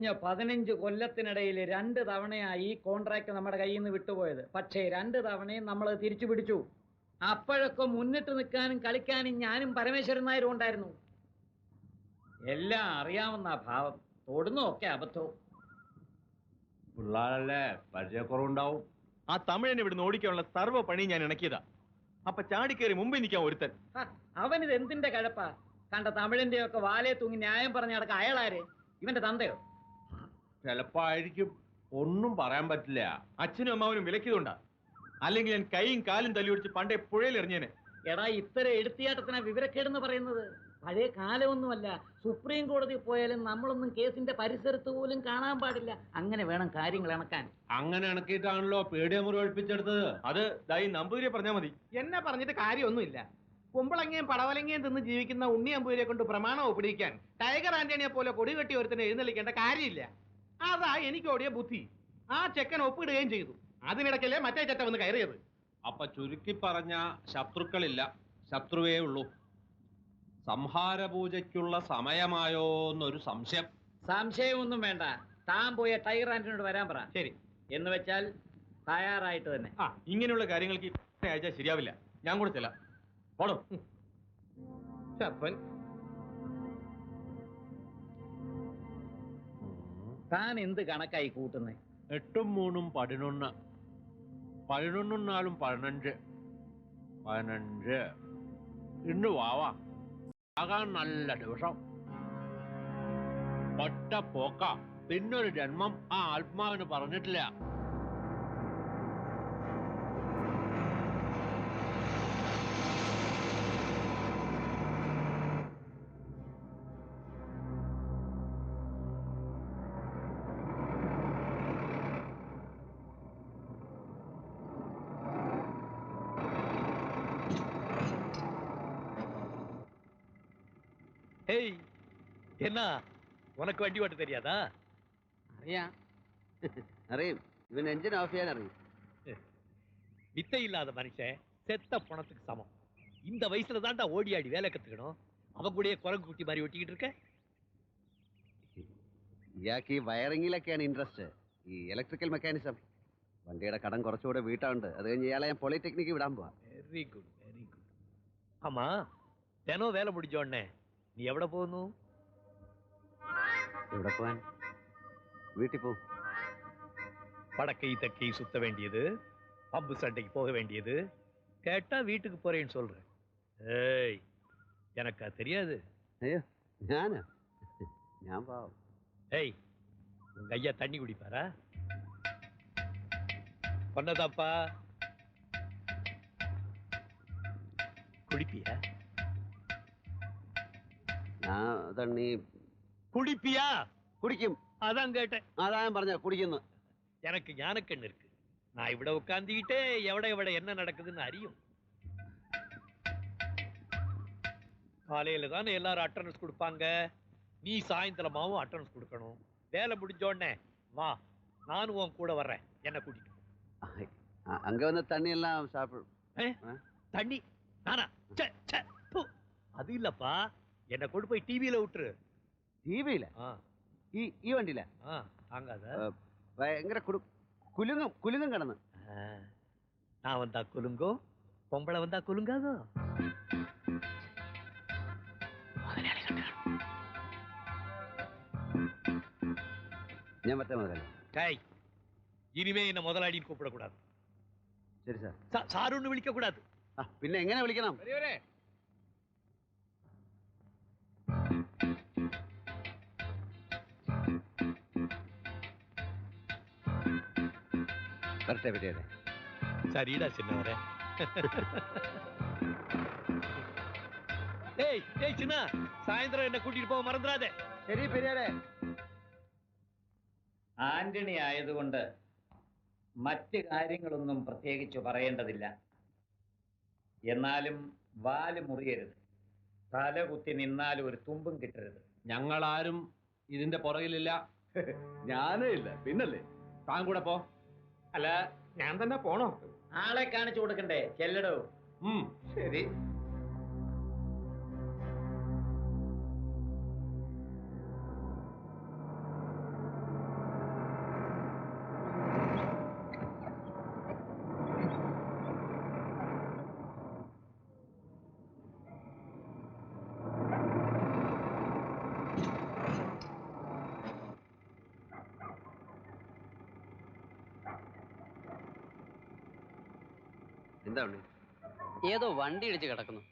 കഴിഞ്ഞ പതിനഞ്ച് കൊല്ലത്തിനിടയിൽ രണ്ട് തവണയായി ഈ കോൺട്രാക്ട് നമ്മുടെ കയ്യിൽ നിന്ന് വിട്ടുപോയത്. പക്ഷേ രണ്ട് തവണയും നമ്മൾ തിരിച്ചു പിടിച്ചു. അപ്പോഴൊക്കെ മുന്നിട്ട് നിൽക്കാനും കളിക്കാനും ഞാനും പരമേശ്വരൻ നായരും ഉണ്ടായിരുന്നു. എല്ലാം അറിയാവുന്ന ഭാവം. തൊടുന്നൊക്കെ അബദ്ധവും. പിള്ളേരല്ലേ പരിചയക്കുറവുണ്ടാവും. ആ തമിഴനെ ഇവിടുന്ന് ഓടിക്കാനുള്ള സർവ പണി ഞാൻ ഇണക്കിയതാ. അപ്പൊ ചാടിക്കേറി മുമ്പിൽ നിൽക്കാൻ ഒരുത്തൻ. അവനിത് എന്തിന്റെ കഴപ്പാ? കണ്ട തമിഴിന്റെ ഒക്കെ വാലേ തൂങ്ങി ന്യായം പറഞ്ഞ അടക്കം അയാളാര്? ഇവന്റെ തന്തയോ? ചിലപ്പോ ആയിരിക്കും ഒന്നും പറയാൻ പറ്റില്ല. അച്ഛനും അമ്മാവനും വിലക്കിയതുകൊണ്ടാ. അല്ലെങ്കിൽ ഞാൻ കൈയും കാലും തല്ലി ഒടിച്ച് പണ്ടേ പുഴയിൽ എറിഞ്ഞേനെ. എടാ ഇത്തരം എടുത്തിയാട്ടത്തിനാ വിവരക്കേടെന്ന് പറയുന്നത്. പഴയ കാലമൊന്നുമല്ല. സുപ്രീം കോടതി പോയാലും നമ്മളൊന്നും കേസിന്റെ പരിസരത്ത് പോലും കാണാൻ പാടില്ല. അങ്ങനെ വേണം കാര്യങ്ങൾ ഇണക്കാൻ അങ്ങനെ ഇണക്കിയിട്ടാണല്ലോ പേടിയ ഒഴിപ്പിച്ചെടുത്തത്. അത് ദൈ നമ്പൂതിരിയെ പറഞ്ഞാൽ മതി. എന്നെ പറഞ്ഞിട്ട് കാര്യമൊന്നുമില്ല. കുമ്പളങ്ങയും പടവലങ്ങയും തിന്ന് ജീവിക്കുന്ന ഉണ്ണി അമ്പൂരിയെ കൊണ്ട് പ്രമാണം ഒപ്പിടിക്കാൻ ടൈഗർ ആന്റണിയെ പോലെ കൊടി കെട്ടി ഒരുത്തനെ എഴുന്നള്ളിക്കേണ്ട കാര്യമില്ല. അതാ എനിക്ക് ഓടിയ ബുദ്ധി. ആ ചെക്കൻ ഒപ്പിടുകയും ചെയ്തു. അതിനിടയ്ക്കല്ലേ മറ്റേ ചെറ്റ വന്ന് കയറിയത്. അപ്പൊ ചുരുക്കി പറഞ്ഞ ശത്രുക്കളില്ല. ശത്രുവേ ഉള്ളൂ. സംഹാര പൂജയ്ക്കുള്ള സമയമായോ എന്നൊരു സംശയം. സംശയമൊന്നും വേണ്ട. താൻ പോയ ടൈഗർ ആന്റണിയോട് വരാൻ പറ. ശരി. എന്ന് വെച്ചാൽ തയ്യാറായിട്ട് തന്നെ. ആ ഇങ്ങനെയുള്ള കാര്യങ്ങൾക്ക് ഈ അയച്ചാൽ ശരിയാവില്ല. ഞാൻ കൂടെ ചെല്ലാം. ഓടും ചപ്പൻ താൻ എന്ത് കണക്കായി കൂട്ടുന്നേ? എട്ടും മൂന്നും പതിനൊന്ന്. പതിനൊന്നും നാലും പതിനഞ്ച്. പതിനഞ്ച്. ഇന്ന് വാവാ. ആകാൻ നല്ല ദിവസം. ഒറ്റ പോക്ക. പിന്നൊരു ജന്മം ആ ആത്മാവിന് പറഞ്ഞിട്ടില്ല. ஏய் என்ன உனக்கு வண்டி ஓட்ட தெரியாதா അറിയാം അറിയും ഇവൻ എഞ്ചിൻ ഓഫ് ചെയ്യാൻ അറിയും வித்தை இல்லாத மனுஷன் செத்த பணத்துக்கு சமம் இந்த வயசுல தான்டா ஓடி ஆடி வேலை கத்துக்கணும் அவன் கூடயே குரங்கு குட்டி மாதிரி ஒட்டிக்கிட்டு இருக்க ഇയാൾക്ക് ഈ വയറിങ്ങിലൊക്കെയാണ് ഇൻട്രസ്റ്റ് ഈ ഇലക്ട്രിക്കൽ മെക്കാനിസം വണ്ടിയുടെ കടം കുറച്ചുകൂടെ വീട്ടാണ്ട് അത് കഴിഞ്ഞ് ഇയാളെ ഞാൻ പോളിടെക്നിക്ക് വിടാൻ പോവാ வெரி குட் வெரி குட் ஆமா தினம் வேலை முடிஞ்ச உடனே നീ എവിടെ പോകുന്നു? എവിടെ പോവാൻ? படக்கை தக்கை சுத்த வேண்டியது பம்பு சண்டைக்கு போக வேண்டியது கேட்டா வீட்டுக்கு போறேன்னு சொல்றேன் ஏய் எனக்கா தெரியாது ஐயோ ஞான ஞான் ஏய் உங்க ஐயா தண்ணி குடிப்பாரா பண்ணதாப்பா குடிப்பியா ഞാൻ തണ്ണി குடிப்பியா കുടിക്കും அதான் கேட்டேன் അതാ ഞാൻ പറഞ്ഞ കുടിക്കുന്നു எனக்கு ஞானக்கண் இருக்கு நான் இவிட உட்காந்துக்கிட்டே எவட எவட என்ன நடக்குதுன்னு அறியும் காலையில தானே எல்லாரும் அட்டண்டன்ஸ் கொடுப்பாங்க நீ சாயந்தரமாவும் அட்டண்டன்ஸ் கொடுக்கணும் வேலை முடிஞ்ச உடனே வா நானும் உன் கூட வர்றேன் என்ன கூட்டிட்டு போ. அ- அங்க வந்து தண்ணி எல்லாம் சாப்பிடும் தண்ணி நானா ச்சே, ச்சே, ப்பு. அது இல்லப்பா என்ன கொண்டு போய் டிவியில விட்டுரு ടിവിയില ஆ, ഈ ഈ വണ്ടിയില ஆ, தாங்காத ഭയങ്കര കുടു കുലുങ്ങും കുലുങ്ങും കിടന്ന് ஆ, நான் வந்தா குலுங்கோ பொம்பளை வந்தா குலுங்காதோ ഞാൻ പറ്റേ മുതലാളി டேய் இனிமே என்ன முதலாளின்னு கூப்பிடக்கூடாது ശരി സാർ சா- சாருன்னு விழிக்க கூடாது ആ പിന്നെ എങ്ങനെ വിളിക്കണം വരട്ടെ പറ്റിയതെ சரிடா சின்னவரே டேய் டேய் சின்ன சாயந்தரம் என்ன கூட்டிட்டு போக மறந்துடாதே ശരി പെരിയാടെ ആന്റണി ആയതുകൊണ്ട് മറ്റ് കാര്യങ്ങളൊന്നും പ്രത്യേകിച്ച് പറയേണ്ടതില്ല എന്നാലും വാല് മുറിയരുത് തല കുത്തി നിന്നാൽ ഒരു തുമ്പും കിട്ടരുത്. ഞങ്ങളാരും ഇതിന്റെ പുറകിലില്ല. ഞാനേ ഇല്ല. പിന്നല്ലേ? താൻ കൂടെ പോ. അല്ല ഞാൻ തന്നെ പോണോ? ആളെ കാണിച്ചു കൊടുക്കണ്ടേ? ചെല്ലടോ. ഉം. ശരി. എന്താ ഏതോ വണ്ടി ഇടിച്ച് കിടക്കുന്നു.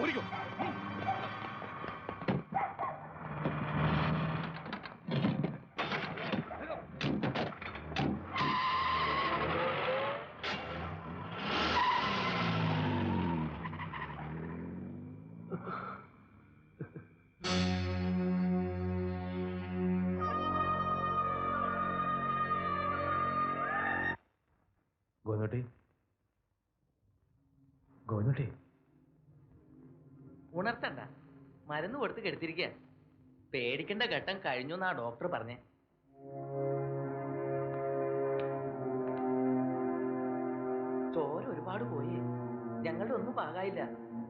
ഓടിക്കോ ഗോവിന്ദട്ടി ഗോവിന്ദട്ടി ഉണർത്തണ്ട. മരുന്ന് കൊടുത്ത് കെടുത്തിരിക്കുക പേടിക്കേണ്ട ഘട്ടം കഴിഞ്ഞു എന്നാ ഡോക്ടർ പറഞ്ഞേ. ചോര ഒരുപാട് പോയി. ഞങ്ങളുടെ ഒന്നും പാകായില്ല.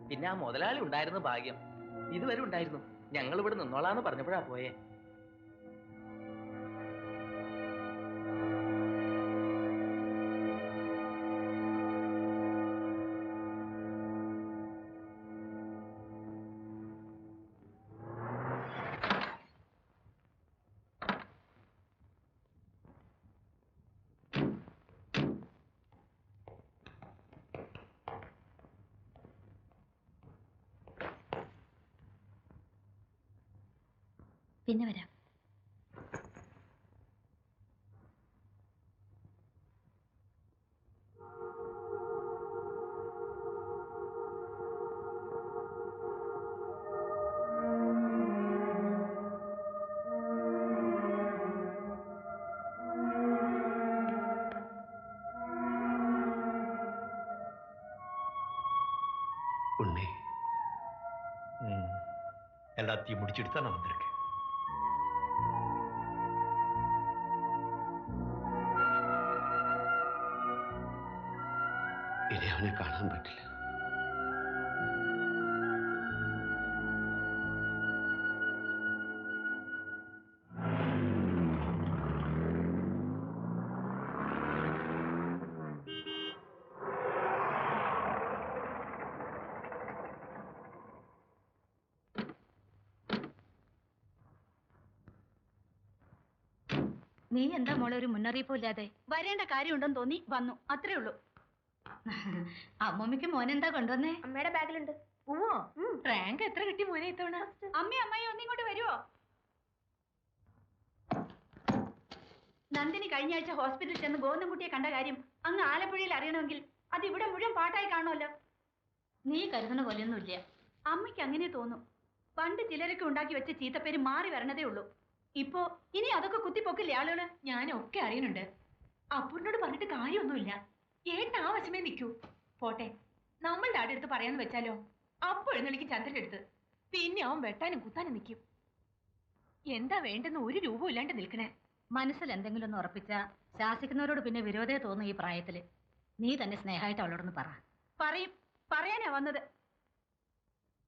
പിന്നെ ആ മുതലാളി ഉണ്ടായിരുന്നു ഭാഗ്യം. ഇതുവരെ ഉണ്ടായിരുന്നു. ഞങ്ങൾ ഇവിടെ നിന്നോളാന്ന് പറഞ്ഞപ്പോഴാ പോയേ. പിന്നെ വരാം உண்மை ம். எல்லாத்தையும் முடிச்சுட்டு தான் நான் வந்திருக்கேன் നീ എന്താ മോളെ ഒരു മുന്നറിയിപ്പും ഇല്ലാതെ? വരേണ്ട കാര്യമുണ്ടെന്ന് തോന്നി വന്നു. അത്രേ ഉള്ളൂ. അമ്മമ്മയ്ക്ക് മോനെന്താ കൊണ്ടുവന്നേ? അമ്മയുടെ ബാഗിലുണ്ട്. റാങ്ക് എത്ര കിട്ടി മോനെ ഇത്തവണ? അമ്മ അമ്മായി ഒന്നിങ്ങോട്ട് വരുവോ? നന്ദിനി കഴിഞ്ഞ ആഴ്ച ഹോസ്പിറ്റലിൽ ചെന്ന് ഗോവിന്ദൻകുട്ടിയെ കണ്ട കാര്യം അങ്ങ് ആലപ്പുഴയിൽ അറിയണമെങ്കിൽ അത് ഇവിടെ മുഴുവൻ പാട്ടായി കാണുമല്ലോ. നീ കരുതുന്ന പോലെയൊന്നുമില്ല. അമ്മയ്ക്ക് അങ്ങനെ തോന്നും. പണ്ട് ചിലരൊക്കെ ഉണ്ടാക്കി വെച്ച ചീത്തപ്പേര് മാറി വരണതേ ഉള്ളൂ. ഇപ്പോ ഇനി അതൊക്കെ കുത്തിപ്പൊക്കില്ലേ ആളുകൾ? ഞാനൊക്കെ അറിയുന്നുണ്ട്. അപ്പൂരിനോട് പറഞ്ഞിട്ട് കാര്യമൊന്നുമില്ല. ഏട്ടൻ ആ വശമേ നിൽക്കൂ. പോട്ടെ നമ്മളുടെ ആടെ അടുത്ത് പറയാന്ന് വെച്ചാലോ? അപ്പൊ എനിക്ക് ചന്ദ്രന്റെ അടുത്ത്. പിന്നെ അവൻ വെട്ടാനും കുത്താനും നിൽക്കും. എന്താ വേണ്ടെന്ന് ഒരു രൂപം ഇല്ലാണ്ട് നിൽക്കണേ? മനസ്സിൽ എന്തെങ്കിലും ഒന്ന് ഉറപ്പിച്ച ശാസിക്കുന്നവരോട് പിന്നെ വിരോധേ തോന്നും ഈ പ്രായത്തിൽ. നീ തന്നെ സ്നേഹമായിട്ട് അവളോടൊന്ന് പറ. പറയും. പറയാനാ വന്നത്.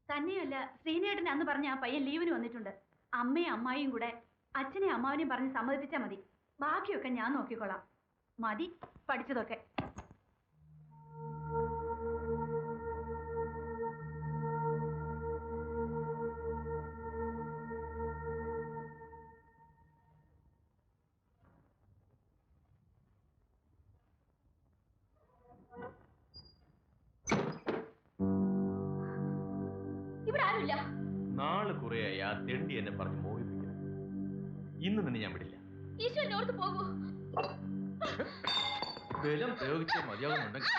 തന്നെയല്ല ശ്രീനേട്ടൻ അന്ന് പറഞ്ഞ ആ പയ്യൻ ലീവിന് വന്നിട്ടുണ്ട്. അമ്മയും അമ്മായിയും കൂടെ അച്ഛനെയും അമ്മാവനെയും പറഞ്ഞ് സമ്മതിപ്പിച്ചാൽ മതി. ബാക്കിയൊക്കെ ഞാൻ നോക്കിക്കൊള്ളാം മതി പഠിച്ചതൊക്കെ. ഇവിടെ ആരുമില്ല നാൾ കുറയായി ആ തെണ്ടി എന്നെ പറഞ്ഞ് മോഹിപ്പിക്കും. ഇന്ന് നിന്നെ ഞാൻ വിടില്ല. പോകൂ. ബലം പ്രയോഗിച്ച മതിയാവുന്നുണ്ടെങ്കിൽ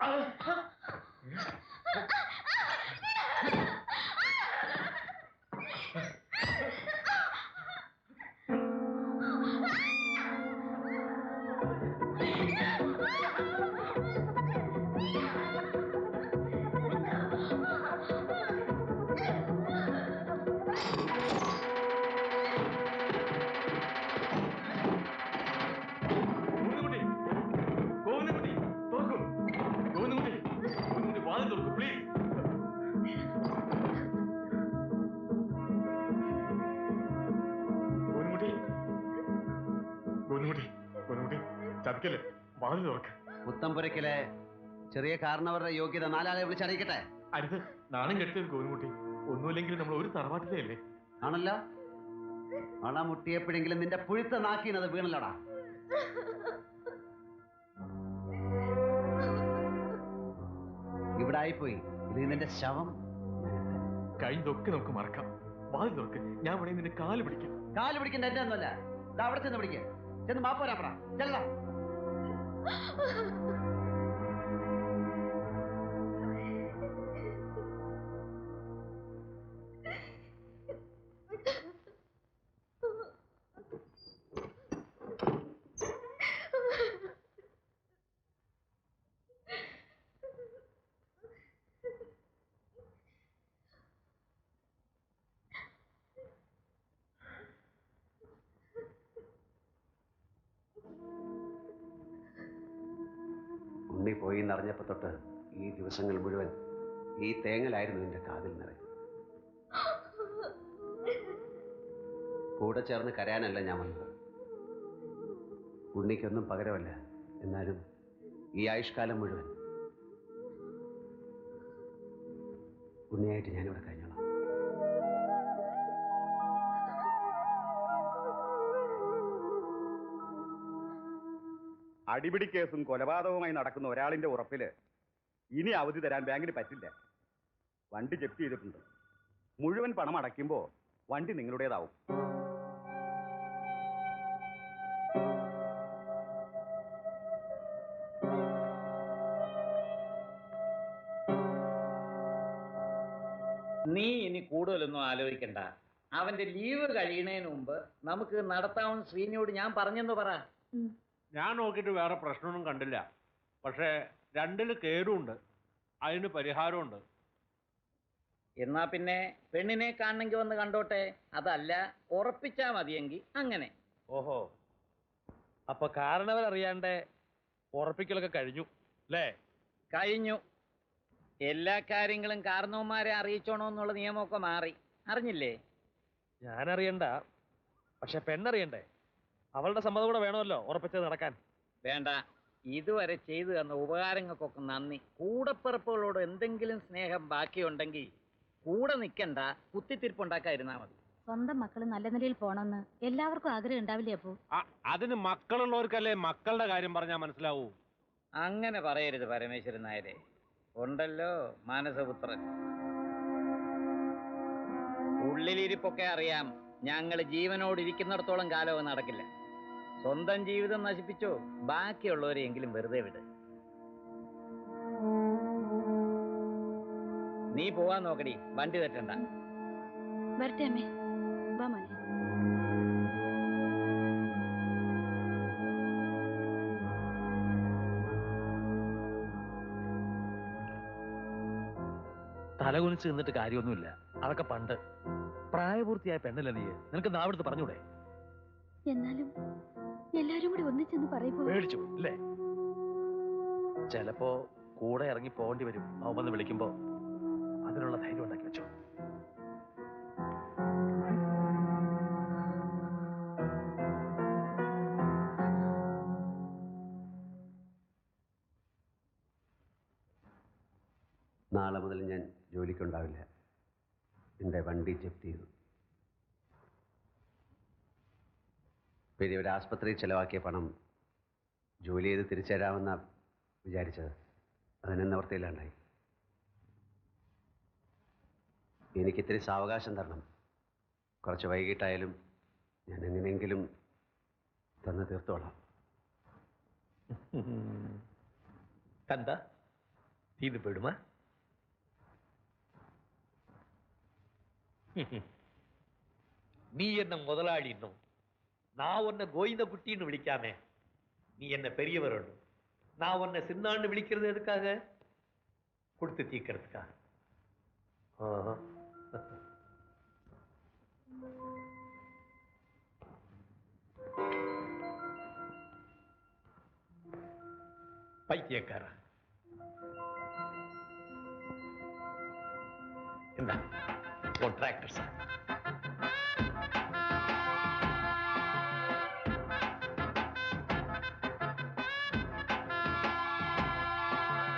ചതിക്കല്ലേ വാതിൽ തുറക്ക്. പുത്തമ്പുരയ്ക്കലെ ചെറിയ കാരണവരുടെ യോഗ്യത നാലാളെ വിളിച്ചറിയിക്കട്ടെ അടുത്ത് നാണം കെട്ടിയത് ഗോവിന്ദൻകുട്ടി ഒന്നുമില്ലെങ്കിൽ നമ്മൾ ഒരു തറവാട്ടിലേ അല്ലേ ആണല്ലോ. അണ മുട്ടിയപ്പോഴെങ്കിലും നിന്റെ പുഴുത്ത നാക്കിനത് വീണല്ലോടാ. ഇവിടെ ആയിപ്പോയി. ഇത് നിന്റെ ശവം കഴിഞ്ഞതൊക്കെ നമുക്ക് മറക്കാം. വാതിൽ തുറക്ക്. ഞാൻ വേണമെങ്കിൽ നിന്റെ കാൽ പിടിക്കും. കാൽ പിടിക്കണ്ട എന്റെ ഒന്നുമല്ല. അവിടെ ചെന്ന് പിടിക്കുക ചെന്ന് മാപ്പോരാ പറ ചെല്ലടാ. Ha ha ha! പോയി തൊട്ട് ഈ ദിവസങ്ങൾ മുഴുവൻ ഈ തേങ്ങലായിരുന്നു എന്റെ കാതിൽ നിറയും. കൂടെ ചേർന്ന് കരയാനല്ല ഞാൻ വന്നത്. ഉണ്ണിക്കൊന്നും പകരമല്ല. എന്നാലും ഈ ആയുഷ്കാലം മുഴുവൻ ഉണ്ണിയായിട്ട് ഞാനിവിടെ കഴിഞ്ഞോളാം അടിപിടി കേസും കൊലപാതകവുമായി നടക്കുന്ന ഒരാളിന്റെ ഉറപ്പിൽ ഇനി അവധി തരാൻ ബാങ്കിന് പറ്റില്ല. വണ്ടി ജപ്തി ചെയ്തിട്ടുണ്ട്. മുഴുവൻ പണം അടയ്ക്കുമ്പോ വണ്ടി നിങ്ങളുടേതാവും. നീ ഇനി കൂടുതലൊന്നും ആലോചിക്കണ്ട. അവന്റെ ലീവ് കഴിയുന്നതിന് മുമ്പ് നമുക്ക് നടത്താവുന്ന ശ്രീനിയോട് ഞാൻ പറഞ്ഞെന്ന് പറ. ഞാൻ നോക്കിയിട്ട് വേറെ പ്രശ്നമൊന്നും കണ്ടില്ല. പക്ഷേ രണ്ടിൽ കേടുണ്ട്. അതിന് പരിഹാരമുണ്ട്. എന്നാ പിന്നെ പെണ്ണിനെ കാണണമെങ്കിൽ വന്ന് കണ്ടോട്ടെ? അതല്ല ഉറപ്പിച്ചാ മതിയെങ്കിൽ അങ്ങനെ. ഓഹോ. അപ്പൊ കാരണവരറിയാണ്ട് ഉറപ്പിക്കലൊക്കെ കഴിഞ്ഞു അല്ലേ? കഴിഞ്ഞു. എല്ലാ കാര്യങ്ങളും കാരണവന്മാരെ അറിയിച്ചോണോ എന്നുള്ള നിയമമൊക്കെ മാറി. അറിഞ്ഞില്ലേ? ഞാനറിയണ്ട. പക്ഷെ പെണ്ണറിയണ്ടേ? അവളുടെ സമ്മതം കൂടെ വേണമല്ലോ ഉറപ്പിച്ചത് നടക്കാൻ. വേണ്ട. ഇതുവരെ ചെയ്തു തന്ന ഉപകാരങ്ങൾക്കൊക്കെ നന്ദി. കൂടപ്പിറപ്പുകളോട് എന്തെങ്കിലും സ്നേഹം ബാക്കിയുണ്ടെങ്കിൽ കൂടെ നിൽക്കണ്ട കുത്തിത്തിരിപ്പുണ്ടാക്കാതിരുന്നാ മതി. സ്വന്തം മക്കൾ നല്ല നിലയിൽ പോണെന്ന് എല്ലാവർക്കും ആഗ്രഹം ഉണ്ടാവില്ലേ അപ്പോ? അതിന് മക്കളുള്ളവർക്കല്ലേ മക്കളുടെ കാര്യം പറഞ്ഞാൽ മനസ്സിലാവൂ? അങ്ങനെ പറയരുത് പരമേശ്വരൻ നായരെ. ഉണ്ടല്ലോ മാനസപുത്രൻ. ഉള്ളിലിരിപ്പൊക്കെ അറിയാം. ഞങ്ങൾ ജീവനോട് ഇരിക്കുന്നിടത്തോളം കാലം അത് നടക്കില്ല. സ്വന്തം ജീവിതം നശിപ്പിച്ചോ? ബാക്കിയുള്ളവരെയെങ്കിലും വെറുതെ വിട്. നീ പോവാൻ നോക്കടി. വണ്ടി തെറ്റണ്ട വരട്ടെ അമ്മേ. വാ മോനെ. തലകുനിച്ച് നിന്നിട്ട് കാര്യമൊന്നുമില്ല. അതൊക്കെ പണ്ട്. പ്രായപൂർത്തിയായ പെണ്ണില്ല നീ നിനക്ക് നാവിടുത്ത് പറഞ്ഞൂടെ എന്നാലും ഒന്നിച്ചെന്ന് പറയുമ്പോ പേടിച്ചു അല്ലേ? ചിലപ്പോ കൂടെ ഇറങ്ങി പോകേണ്ടി വരും. അവൻ വന്ന് വിളിക്കുമ്പോ അതിനുള്ള ധൈര്യം ഉണ്ടാക്കി വെച്ചോ. നാളെ മുതൽ ഞാൻ ജോലിക്കുണ്ടാവില്ല. എന്റെ വണ്ടി ജപ്തി ചെയ്തു. പിന്നെ ഇവർ ആസ്പത്രിയിൽ ചിലവാക്കിയ പണം ജോലി ചെയ്ത് തിരിച്ചു തരാമെന്നാണ് വിചാരിച്ചത്. അതിനെ നിവൃത്തിയില്ലാണ്ടായി. എനിക്കിത്തിരി സാവകാശം തരണം. കുറച്ച് വൈകിട്ടായാലും ഞാൻ എങ്ങനെയെങ്കിലും തന്നു തീർത്തോളാം. കണ്ടാ தீர்ந்து போயிடுமா നീ എന്ന முதலாளி நான் உன்னை கோவிந்த குட்டின்னு விழிக்காமே நீ என்ன பெரியவர் நான் உன்னை சின்னான்னு விழிக்கிறது எதுக்காக? கொடுத்து தீக்கிறதுக்காக பைத்தியக்காரா. இந்த உன் டிராக்டர் சார்.